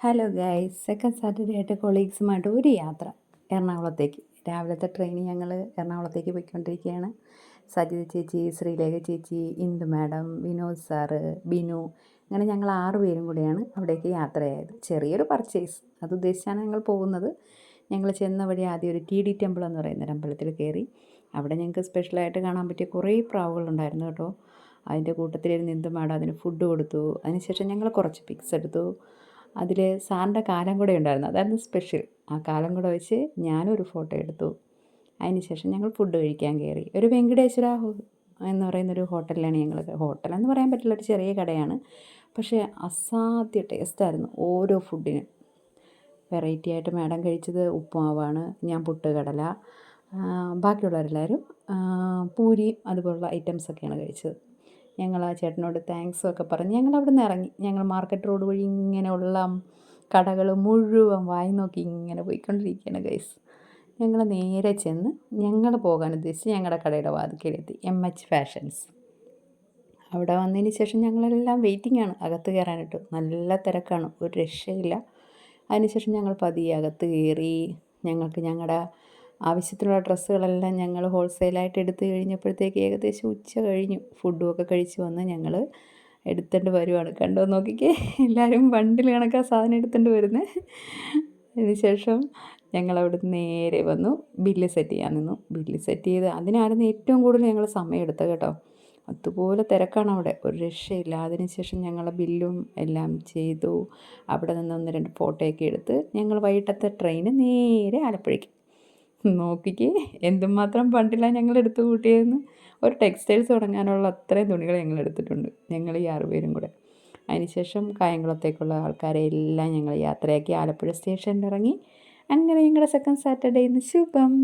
Hello guys second Saturday ആയിട്ട് കൊളീഗ്സുമായിട്ട് ഒരു യാത്ര. എറണാകുളത്തേക്ക്. രാവിലത്തെ ട്രെയിനിൽ ഞങ്ങൾ എറണാകുളത്തേക്ക് പോയിക്കൊണ്ടിരിക്കുകയാണ്. സജിത ചേച്ചി ശ്രീലേഖ ചേച്ചി ഇന്ദു മാഡം വിനോദ് സാറ് ബിനു അങ്ങനെ ഞങ്ങൾ ആറ് പേരും കൂടിയാണ് അവിടേക്ക് യാത്രയായത്. ചെറിയൊരു പർച്ചേസ് അത് ഉദ്ദേശിച്ചാണ് ഞങ്ങൾ പോകുന്നത്. ഞങ്ങൾ ചെന്ന വഴി ആദ്യം ഒരു ടി ഡി ടെമ്പിൾ എന്ന് പറയുന്ന ഒരു അമ്പലത്തിൽ കയറി. അവിടെ ഞങ്ങൾക്ക് സ്പെഷ്യലായിട്ട് കാണാൻ പറ്റിയ കുറേ പ്രാവുകളുണ്ടായിരുന്നു കേട്ടോ. അതിന്റെ കൂട്ടത്തിലിരുന്ന് ഇന്ദു മാഡം അതിന് ഫുഡ് കൊടുത്തു. അതിനുശേഷം ഞങ്ങൾ കുറച്ച് പിക്സ് എടുത്തു. അതിൽ സാറിന്റെ കാലം കൂടെ ഉണ്ടായിരുന്നു. അതായിരുന്നു സ്പെഷ്യൽ. ആ കാലം കൂടെ വെച്ച് ഞാനൊരു ഫോട്ടോ എടുത്തു. അതിനുശേഷം ഞങ്ങൾ ഫുഡ് കഴിക്കാൻ കയറി. ഒരു വെങ്കടേശ്വര എന്ന് പറയുന്നൊരു ഹോട്ടലിലാണ് ഞങ്ങൾ ഹോട്ടൽ എന്ന് പറയാൻ പറ്റില്ല ഒരു ചെറിയ കടയാണ്. പക്ഷേ അസാധ്യ ടേസ്റ്റായിരുന്നു ഓരോ ഫുഡിനും വെറൈറ്റി ആയിട്ട് മാഡം കഴിച്ചത് ഉപ്പുമാവാണ് ഞാൻ പുട്ടുകടല ബാക്കിയുള്ളവരെല്ലാവരും പൂരി അതുപോലുള്ള ഐറ്റംസൊക്കെയാണ് കഴിച്ചത്. ഞങ്ങൾ ആ ചേട്ടനോട് താങ്ക്സും ഒക്കെ പറഞ്ഞ് ഞങ്ങൾ അവിടെ നിന്ന് ഇറങ്ങി. ഞങ്ങൾ മാർക്കറ്റ് റോഡ് വഴി ഇങ്ങനെയുള്ള കടകൾ മുഴുവൻ വായി നോക്കി ഇങ്ങനെ പോയിക്കൊണ്ടിരിക്കുകയാണ് ഗൈസ് ഞങ്ങൾ നേരെ ചെന്ന് ഞങ്ങൾ പോകാൻ ഉദ്ദേശിച്ച് ഞങ്ങളുടെ കടയുടെ വാതിക്കലെത്തി എം എച്ച് ഫാഷൻസ് അവിടെ വന്നതിന് ശേഷം ഞങ്ങളെല്ലാം വെയിറ്റിംഗ് ആണ്. അകത്ത് കയറാനായിട്ട് നല്ല തിരക്കാണ്. ഒരു രക്ഷയില്ല. അതിനുശേഷം ഞങ്ങൾ പതിയെ അകത്ത് കയറി ഞങ്ങൾക്ക് ഞങ്ങളുടെ ആവശ്യത്തിനുള്ള ഡ്രസ്സുകളെല്ലാം ഞങ്ങൾ ഹോൾസെയിലായിട്ട് എടുത്തു കഴിഞ്ഞപ്പോഴത്തേക്ക് ഏകദേശം ഉച്ച കഴിഞ്ഞു. ഫുഡും ഒക്കെ കഴിച്ച് വന്ന് ഞങ്ങൾ എടുത്തിട്ട് വരുവാണ്. കണ്ടോ? നോക്കിക്കേ. എല്ലാവരും വണ്ടിൽ കണക്കാ സാധനം എടുത്തിട്ട് വരുന്നത് അതിനുശേഷം ഞങ്ങൾ അവിടെ നേരെ വന്നു. ബില്ല് സെറ്റ് ചെയ്യാൻ നിന്നു. ബില്ല് സെറ്റ് ചെയ്ത് അതിനായിരുന്നു ഏറ്റവും കൂടുതൽ ഞങ്ങൾ സമയം എടുത്തത് കേട്ടോ. അതുപോലെ തിരക്കാണ് അവിടെ. ഒരു രക്ഷയില്ല. അതിനുശേഷം ഞങ്ങൾ ബില്ലും എല്ലാം ചെയ്തു. അവിടെ നിന്ന് ഒന്ന് രണ്ട് ഫോട്ടോയൊക്കെ എടുത്ത് ഞങ്ങൾ വൈകിട്ടത്തെ ട്രെയിന് നേരെ ആലപ്പുഴയ്ക്ക്. നോക്കിക്കേ. എന്തുമാത്രം ഫണ്ടിലാണ് ഞങ്ങൾ എടുത്തു കൂട്ടിയതെന്ന്. ഒരു ടെക്സ്റ്റൈൽസ് തുടങ്ങാനുള്ള അത്രയും തുണികൾ ഞങ്ങൾ എടുത്തിട്ടുണ്ട്. ഞങ്ങൾ ഈ ആറുപേരും കൂടെ. അതിനുശേഷം കായംകുളത്തേക്കുള്ള ആൾക്കാരെ എല്ലാം ഞങ്ങൾ യാത്രയാക്കി. ആലപ്പുഴ സ്റ്റേഷനിൽ ഇറങ്ങി. അങ്ങനെ ഞങ്ങളുടെ സെക്കൻഡ് സാറ്റർഡേ ഇന്ന് ശുഭം.